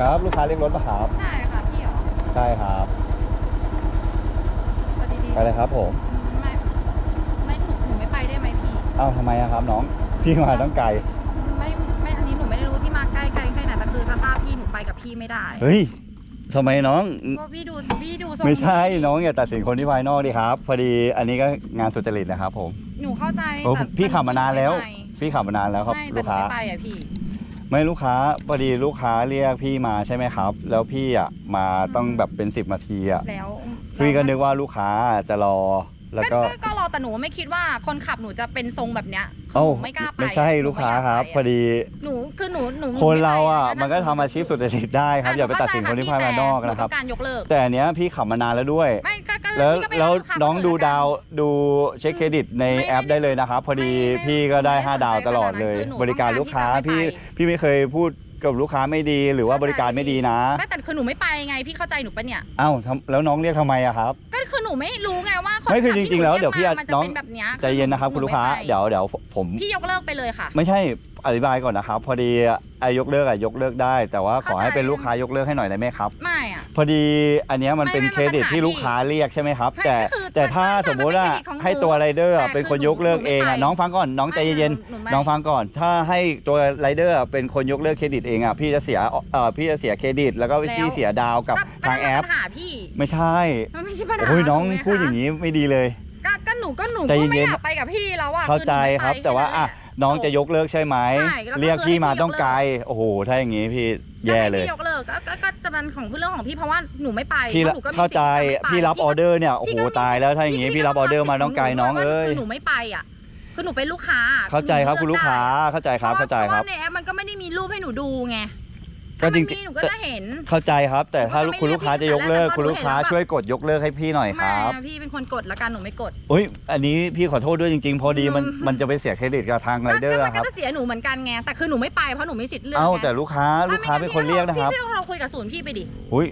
ครับลูกค้าเรียกรถมาครับใช่ค่ะพี่เหรอใช่ครับเอาดีๆไปเลยครับผมไม่ไม่หนูหนูไม่ไปได้ไหมพี่ เอ้าทำไมอะครับน้องพี่มาต้องไกลไม่ไม่อันนี้หนูไม่ได้รู้ว่าพี่มาใกล้ไกลแค่ไหนแต่คือสภาพพี่หนูไปกับพี่ไม่ได้เฮ้ยทำไมน้อง เพราะพี่ดูพี่ดูทรงไม่ใช่พี่น้องอย่าตัดสินคนที่ภายนอกดิครับ พอดีอันนี้ก็งานสุจริตนะครับผมหนูเข้าใจโอ้แต่พี่ขับมานานแล้วไม่พี่ขับมานานแล้วครับไม่ลูแต่กหนูค้า ไม่ไปอะพี่ ไม่ลูกค้าพอดีลูกค้าเรียกพี่มาใช่ไหมครับ แล้วพี่อะมาต้องแบบเป็นสิบนาทีอะแล้วพี่ก็นึกว่าลูกค้าจะรอแล้วก็ ก็รอ แต่หนูไม่คิดว่าคนขับหนูจะเป็นทรงแบบเนี้ยคือเอ้าหนูไม่กล้าไปไม่ใช่อะลูกค้าหนูไม่ครับยกพอไปะดี หนูคือหนูหนูคนเราอะไไปมันก็ทำอาชีพสุจริตได้ครับ อย่าไปตัดสินคนที่ภายนอกนะครับหต้องการยกเลิกแต่อันเนี้ยพี่ขับมานานแล้วด้วยไม่ก็ก็แล้วพี่ก็ไปแล้วขับน้องดูคนอื่ดาวละกันดูเช็คเครดิตในไม่แอปได้เลยนะครับ พอดีไม่ไม่พี่ก็ได้ไม่ได้ 5 ดาวตลอดเลยคือหนูบริการลูกค้าต้องการที่พี่จะไม่ไปพี่ไม่เคยพูดกับลูกค้าไม่ดีหรือว่าบริการไม่ดีนะไม่แต่คือหนูไม่ไปไงพี่เข้าใจหนูปะเนี่ยเอ้าทำแล้วน้องเรียกทำไมอะครับก็ คือหนูไม่รู้ไงว่าคนไม่คือขับจที่ริงๆแล้วหเดี๋ยวพี่รีอะกมามันจะน้องเป็นแบบเนี้ยใจเย็นนะครับหคุณลูกค้าไม่ไปเดี๋ยวเดี๋ยวผมพี่ยกเลิกไปเลยค่ะ ไม่ใช่ อธิบายก่อนนะครับ พอดีไอ้ยกเลิกอะยกเลิกได้ แต่ว่าขอให้เข้าใจเป็นลูกค้ายกเลิกให้หน่อยได้ไหมครับ ไม่อะพอดีอันเนี้ยมันไม่เป็นไม่เครดิตมันปัญหาที่ลูกค้าเรียกใช่ไหมครับไม่แต่ก็คือแต่ถ้าใช่ใช่สมมุติว่ามันเป็นเครดิตของหนูให้ตัวไรเดอร์แต่เป็นคนคือยกเลิกหนูไม่เองอะไปน้องฟังก่อนน้องใจเย็นหนูไม่ ๆน้องฟังก่อน ถ้าให้ตัวไรเดอร์เป็นคนยกเลิกเครดิตเองอะพี่จะเสียเอ่อพี่จะเสียเครดิต แล้วก็แล้วพี่เสียดาวกับก็ทางแอป ปัญหาพี่ ไม่ใช่มันไม่ใช่ปัญหาโอ้ยน้องถูกไหมคะพูดอย่างนี้ไม่ดีเลย ก็ก็หนูก็หนูใจก็เย็นๆไม่อยากไปกับพี่แล้วอะเข้าใจอหนูไม่ครับไปแต่ว่าค่อะนั้นแหล น้องจะยกเลิกใช่ไหมใช่แล้วก็เรียกพี่มาคือให้พี่ต้องไกลยกเลิกโอ้โหถ้าอย่างนี้พี่แย่เลยก็ให้พี่ยกเลิกก็ก็ก็จะเป็นของเรื่องของพี่เพราะว่าหนูไม่ไปพี่พระหนูก็มีเข้าใจสิทธิ์ที่ะไม่ไปพี่รับออเดอร์เนี่ยโอ้โหพี่ก็มีตายแล้วถ้าอย่างนี้พี่รับออเดอร์มาต้องไกลน้องเอ้ย คือหนูไม่ไปอะคือหนูเป็นลูกค้าเข้าใจครับหนูคุณลูกค้าเข้าใจครับเข้าใจครับพะว่ในแอปมันก็ไม่ได้มีรูปให้หนูดูไง ก็จริงถ้ามันมีหนูก็จะเห็นๆเข้าใจครับ แต่ถ้าหนูก็จะไม่คุณลูกค้าจะยกเลิก เรียกพี่คุณลูกค้าแต่พอหนูเห็นแล้วช่วยกดยกเลิกให้พี่หน่อยครับไม่พี่เป็นคนกดละกันหนูไม่กด อุ้ยอันนี้พี่ขอโทษด้วยจริงๆ พอดีมันอืม มันจะไปเสียเครดิตกับทางไรเดอร์ก็มันคก็รับ จะเสียหนูเหมือนกันไงแต่คือหนูไม่ไปเพราะหนูไม่สิทธิ์เลือกเอ้าไงแต่ลูกค้าลูกค้าเป็นคนเรียกนะครับ พี่ไม่ต้องเราคุยกับศูนย์พี่ไปดิ อุ้ย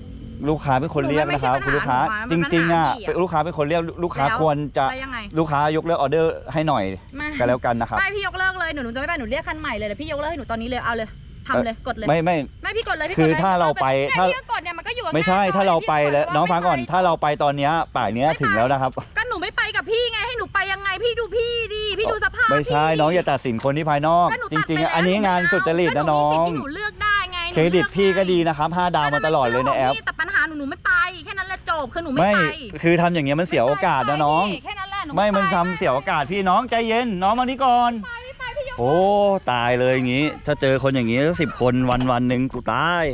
ลูกค้าเป็นคนเรียกนะครับ หนูคุณไม่ลูกค้าใช่ปัจญหาริง ๆอะมันปัญหาพี่อะลูกค้าเป็นคนเรียกลูกค้าแล้วควรจะไปยังไงลูกค้ายกเลิกออเดอร์ให้หน่อยไม่กันแล้วกันนะครับ ไม่พี่ยกเลิกเลยหนูหนูจะไม่ไปหนูเรียกคันใหม่เลยเดี๋ยวพี่ยกเลิกให้หนูตอนนี้เลยเอาเลย ทำเลยกดเลยไม่ไม่ ไม่พี่กดเลยพี่กดคือเลยถ้าเราไปแค่ถ้าพี่ก็กดเนี่ยมันก็อยู่กับไม่ใช่หน้จอถ้าเราไปพี่แล้วกดน้องฟังก่อน ไม่ไปถ้าเราไปตอนเนี้ยป่านเนี้ยไม่ไปถึงแล้วนะครับ ก็หนูไม่ไปกับพี่ไงให้หนูไปยังไงพี่ดูพี่ดิพี่ดูสภาพไม่ใช่พี่น้องอย่าตัดสินคนที่ภายนอก ก็หนูจตัดริง ไปๆ แล้วอันนี้งานหสุจริตนะก็หน้องมีสิทธิ์ที่หนูเลือกได้ไงหนูเครดิตลือพี่ก็ไงดีนะครับ5ดาวมาตลอดเลยในแอป แต่ปัญหาหนูหนูไม่ไปแค่นั้นแหละจบคือหนูไม่ไม่ไปคือทำอย่างเงี้ยมันเสียโอกาสนะน้อง แค่นั้นแหละหนูไม่มันปทำเสียโอกาสพี่น้องใจเย็น น้องมานี่ก่อน ไม่ไปพี่ยก โอ้ ตายเลยอย่างงี้ ถ้าเจอคนอย่างงี้สิบคนวันวันหนึ่งกูตาย